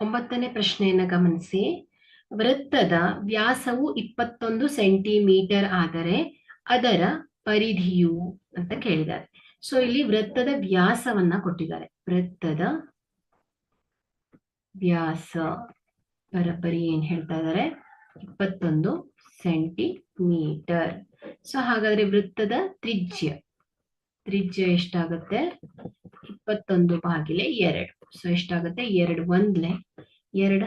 ಒಂಬತ್ತನೇ ಪ್ರಶ್ನೆಯನ್ನ ಗಮನಿಸಿ. ವೃತ್ತದ ವ್ಯಾಸವು ಇಪ್ಪತ್ತೊಂದು ಸೆಂಟಿಮೀಟರ್ ಆದರೆ ಅದರ ಪರಿಧಿಯು ಅಂತ ಕೇಳಿದ್ದಾರೆ. ಸೊ ಇಲ್ಲಿ ವೃತ್ತದ ವ್ಯಾಸವನ್ನ ಕೊಟ್ಟಿದ್ದಾರೆ. ವೃತ್ತದ ವ್ಯಾಸ ಪರಪರಿ ಏನ್ ಹೇಳ್ತಾ ಇದ್ದಾರೆ? ಇಪ್ಪತ್ತೊಂದು ಸೆಂಟಿಮೀಟರ್. ಸೊ ಹಾಗಾದ್ರೆ ವೃತ್ತದ ತ್ರಿಜ್ಯ. ತ್ರಿಜ್ಯ ಎಷ್ಟಾಗತ್ತೆ? ಇಪ್ಪತ್ತೊಂದು ಬಾಗಿಲೆ ಎರಡು. ಸೊ ಎಷ್ಟಾಗುತ್ತೆ? ಎರಡು ಒಂದ್ಲೆ ಎರಡು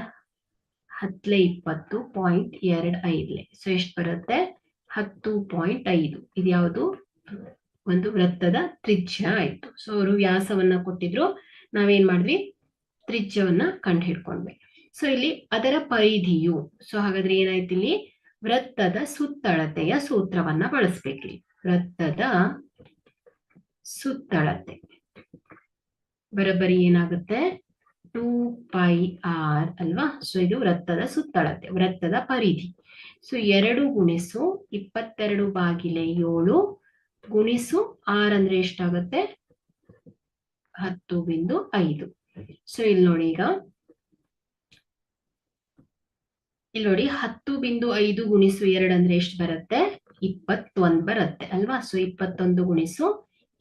ಹತ್ಲೆ ಇಪ್ಪತ್ತು ಪಾಯಿಂಟ್ ಎರಡ್ ಐದ್ಲೆ. ಸೊ ಎಷ್ಟು ಬರುತ್ತೆ? ಹತ್ತು ಪಾಯಿಂಟ್ ಐದು. ಇದ್ಯಾವುದು ಒಂದು ವೃತ್ತದ ತ್ರಿಜ್ಯ ಆಯ್ತು. ಸೊ ಅವರು ವ್ಯಾಸವನ್ನ ಕೊಟ್ಟಿದ್ರು. ನಾವೇನ್ ಮಾಡ್ವಿ ತ್ರಿಜ್ಯವನ್ನ ಕಂಡು ಹಿಡ್ಕೊಂಡ್ವಿ ಸೊ ಇಲ್ಲಿ ಅದರ ಪರಿಧಿಯು. ಸೊ ಹಾಗಾದ್ರೆ ಏನಾಯ್ತು ಇಲ್ಲಿ? ವೃತ್ತದ ಸುತ್ತಳತೆಯ ಸೂತ್ರವನ್ನ ಬಳಸ್ಬೇಕಿಲ್ಲಿ ವೃತ್ತದ ಸುತ್ತಳತೆ. ಬರೋಬ್ಬರಿ ಏನಾಗುತ್ತೆ? ಆರ್ ಅಲ್ವಾ? ಸೊ ಇದು ವೃತ್ತದ ಸುತ್ತಳತೆ, ವೃತ್ತದ ಪರಿಧಿ. ಸೊ ಎರಡು ಗುಣಿಸು ಇಪ್ಪತ್ತೆರಡು ಬಾಗಿಲೆ ಏಳು, ಗುಣಿಸು ಆರ್ ಅಂದ್ರೆ ಎಷ್ಟಾಗತ್ತೆ? ಹತ್ತು ಬಿಂದು ಐದು. ಸೊ ಇಲ್ಲಿ ನೋಡಿ ಈಗ. ಇಲ್ಲಿ ನೋಡಿ ಹತ್ತು ಬಿಂದು ಐದು ಗುಣಿಸು ಎರಡು ಅಂದ್ರೆ ಎಷ್ಟು ಬರುತ್ತೆ? ಇಪ್ಪತ್ತೊಂದು ಬರುತ್ತೆ ಅಲ್ವಾ? ಸೊ ಇಪ್ಪತ್ತೊಂದು ಗುಣಿಸು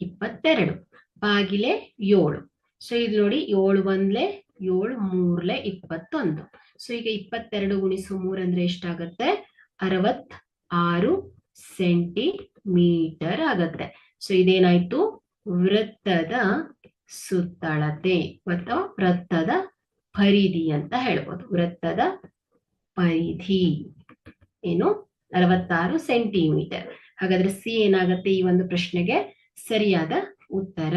ಇಪ್ಪತ್ತೆರಡು, ಬಾಗಿಲೆ ಏಳು. ಸೊ ಇಲ್ಲಿ ನೋಡಿ ಏಳು ಒಂದ್ಲೆ ಏಳು ಮೂರ್ಲೆ ಇಪ್ಪತ್ತೊಂದು. ಸೊ ಈಗ ಇಪ್ಪತ್ತೆರಡು ಗುಣಿಸು ಮೂರ್ ಅಂದ್ರೆ ಎಷ್ಟಾಗತ್ತೆ? ಅರವತ್ ಆರು ಸೆಂಟಿಮೀಟರ್ ಆಗತ್ತೆ. ಸೊ ಇದೇನಾಯ್ತು? ವೃತ್ತದ ಸುತ್ತಳತೆ ಅಥವಾ ವೃತ್ತದ ಪರಿಧಿ ಅಂತ ಹೇಳ್ಬೋದು. ವೃತ್ತದ ಪರಿಧಿ. ಏನು? ನಲವತ್ತಾರು ಸೆಂಟಿಮೀಟರ್. ಹಾಗಾದ್ರೆ ಸಿ ಏನಾಗತ್ತೆ ಈ ಒಂದು ಪ್ರಶ್ನೆಗೆ? ಸರಿಯಾದ ಉತ್ತರ.